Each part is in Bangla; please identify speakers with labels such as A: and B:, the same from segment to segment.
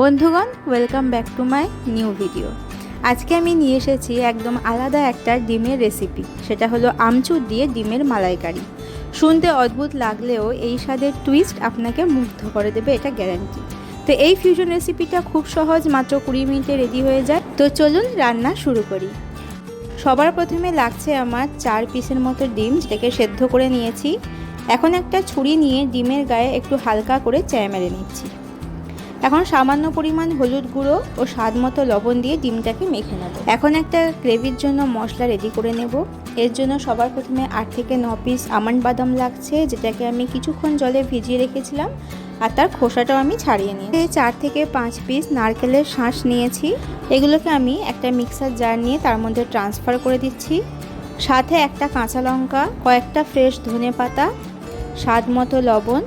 A: বন্ধুগণ welcome back to my new video আজকে আমি নিয়ে এসেছি একদম আলাদা একটা ডিমের রেসিপি সেটা হলো আমচুর দিয়ে ডিমের মালাইকারি। শুনতে অদ্ভুত লাগলেও এই স্বাদের টুইস্ট আপনাকে মুগ্ধ করে দেবে, এটা গ্যারান্টি তো এই ফিউশন রেসিপিটা খুব সহজ, মাত্র কুড়ি মিনিটে রেডি হয়ে যায়। তো চলুন রান্না শুরু করি। সবার প্রথমে লাগছে আমার চার পিসের মতো ডিম, যেটাকে সেদ্ধ করে নিয়েছি। এখন একটা ছুরি নিয়ে ডিমের গায়ে একটু হালকা করে চেয়ে মেরে নিচ্ছি। এখন সামান্য পরিমাণ হলুদ গুঁড়ো ও স্বাদ মতো লবণ দিয়ে ডিমটাকে মেখে নেব। এখন একটা গ্রেভির জন্য মশলা রেডি করে নেব। এর জন্য সবার প্রথমে আট থেকে ন পিস আমন্ড বাদাম লাগছে, যেটাকে আমি কিছুক্ষণ জলে ভিজিয়ে রেখেছিলাম আর তার খোসাটাও আমি ছাড়িয়ে নিই চার থেকে পাঁচ পিস নারকেলের শাঁস নিয়েছি। এগুলোকে আমি একটা মিক্সার জার নিয়ে তার মধ্যে ট্রান্সফার করে দিচ্ছি। সাথে একটা কাঁচা লঙ্কা, কয়েকটা ফ্রেশ ধনে পাতা স্বাদ মতো লবণ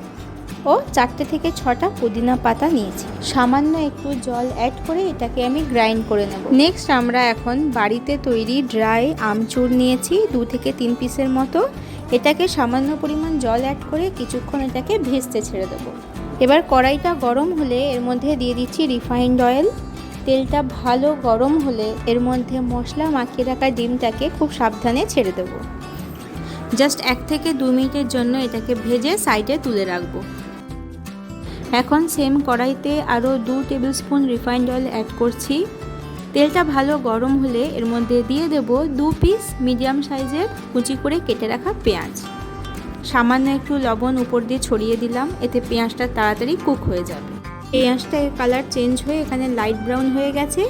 A: ও চারটে থেকে ছটা পুদিনা পাতা নিয়েছি। সামান্য একটু জল অ্যাড করে এটাকে আমি গ্রাইন্ড করে নেব। নেক্সট আমরা এখন বাড়িতে তৈরি ড্রাই আমচুর নিয়েছি, দু থেকে তিন পিসের মতো। এটাকে সামান্য পরিমাণ জল অ্যাড করে কিছুক্ষণ এটাকে ভেজতে ছেড়ে দেবো। এবার কড়াইটা গরম হলে এর মধ্যে দিয়ে দিচ্ছি রিফাইন্ড অয়েল তেলটা ভালো গরম হলে এর মধ্যে মশলা মাখিয়ে রাখা ডিমটাকে খুব সাবধানে ছেড়ে দেবো। জাস্ট এক থেকে দু মিনিটের জন্য এটাকে ভেজে সাইডে তুলে রাখব। এখন সেম কড়াইতে আরও দু table spoon refined oil add করছি। তেলটা ভালো গরম হলে এর মধ্যে দিয়ে দেব দু পিস মিডিয়াম সাইজের কুচি করে কেটে রাখা পেঁয়াজ। সামান্য একটু লবণ উপর দিয়ে ছড়িয়ে দিলাম, এতে পেঁয়াজটা তাড়াতাড়ি কুক হয়ে যাবে। পেঁয়াজটা এর কালার চেঞ্জ হয়ে এখানে লাইট ব্রাউন হয়ে গেছে।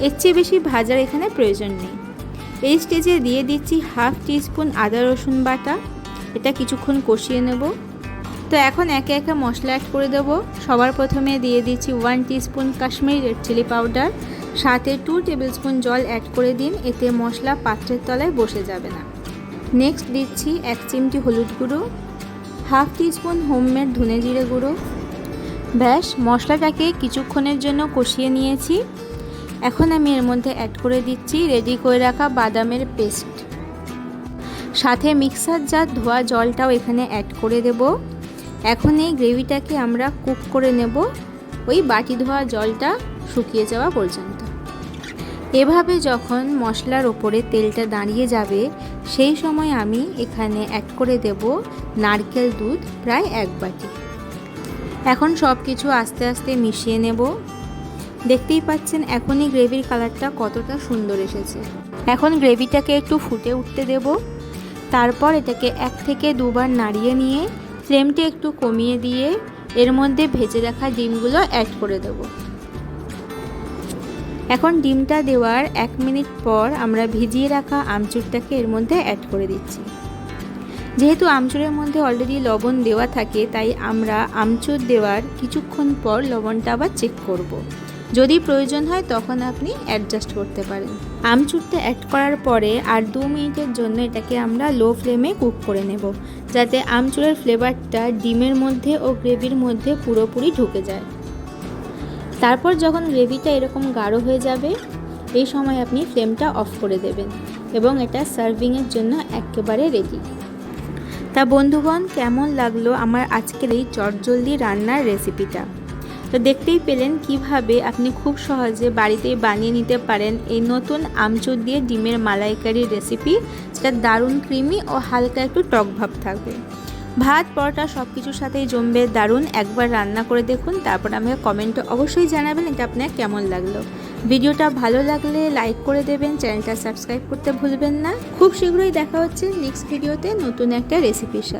A: এর চেয়ে বেশি ভাজার এখানে প্রয়োজন নেই। এই স্টেজে দিয়ে দিচ্ছি হাফ টিস্পুন আদা রসুন বাটা। এটা কিছুক্ষণ কষিয়ে নেব। তো এখন একে একে মশলা অ্যাড করে দেবো। সবার প্রথমে দিয়ে দিচ্ছি one teaspoon Kashmiri red chilli powder সাথে টু টেবিল স্পুন জল অ্যাড করে দিন, এতে মশলা পাত্রের তলায় বসে যাবে না। নেক্সট দিচ্ছি এক চিমটি হলুদ গুঁড়ো হাফ টিস্পুন হোমমেড ধনে জিরে গুঁড়ো। ব্যাস, মশলাটাকে কিছুক্ষণের জন্য কষিয়ে নিয়েছি। এখন আমি এর মধ্যে অ্যাড করে দিচ্ছি রেডি করে রাখা বাদামের পেস্ট সাথে মিক্সার জার ধোয়া জলটাও এখানে অ্যাড করে দেব। এখন এই গ্রেভিটাকে আমরা কুক করে নেব। ওই বাটি ধোয়া জলটা শুকিয়ে যাওয়া পর্যন্ত। এভাবে যখন মশলার ওপরে তেলটা দাঁড়িয়ে যাবে, সেই সময় আমি এখানে অ্যাড করে দেব নারকেল দুধ প্রায় এক বাটি। এখন সব কিছু আস্তে আস্তে মিশিয়ে নেব। দেখতেই পাচ্ছেন এখনই গ্রেভির কালারটা কতটা সুন্দর এসেছে। এখন গ্রেভিটাকে একটু ফুটে উঠতে দেব। তারপর এটাকে এক থেকে দুবার নাড়িয়ে নিয়ে ফ্লেমটা একটু কমিয়ে দিয়ে এর মধ্যে ভেজে রাখা ডিমগুলো অ্যাড করে দেব এখন ডিমটা দেওয়ার এক মিনিট পর আমরা ভিজিয়ে রাখা আমচুরটাকে এর মধ্যে অ্যাড করে দিচ্ছি যেহেতু আমচুরের মধ্যে অলরেডি লবণ দেওয়া থাকে, তাই আমরা আমচুর দেওয়ার কিছুক্ষণ পর লবণটা আবার চেক করব। যদি প্রয়োজন হয় তখন আপনি অ্যাডজাস্ট করতে পারেন। আমচুরটা অ্যাড করার পরে আর দু মিনিটের জন্য এটাকে আমরা লো ফ্লেমে কুক করে নেব, যাতে আমচুরের ফ্লেভারটা ডিমের মধ্যে ও গ্রেভির মধ্যে পুরোপুরি ঢুকে যায়। তারপর যখন গ্রেভিটা এরকম গাঢ় হয়ে যাবে, এই সময় আপনি ফ্লেমটা অফ করে দেবেন এবং এটা সার্ভিংয়ের জন্য একেবারে রেডি তা বন্ধুগণ, কেমন লাগল আমার আজকের এই চটজলদি রান্নার রেসিপিটা তো দেখতেই পেলেন কীভাবে আপনি খুব সহজে বাড়িতেই বানিয়ে নিতে পারেন এই নতুন আমচুর দিয়ে ডিমের মালাইকারির রেসিপি যেটা দারুণ ক্রিমি ও হালকা একটু টক ভাব থাকবে। ভাত, পরোটা সব কিছুর সাথেই জমবে দারুণ। একবার রান্না করে দেখুন, তারপর আমাকে কমেন্টে অবশ্যই জানাবেন এটা আপনার কেমন লাগল। ভিডিওটা ভালো লাগলে লাইক করে দেবেন চ্যানেলটা সাবস্ক্রাইব করতে ভুলবেন না। খুব শীঘ্রই দেখা হচ্ছে নেক্সট ভিডিওতে নতুন একটা রেসিপির সাথে।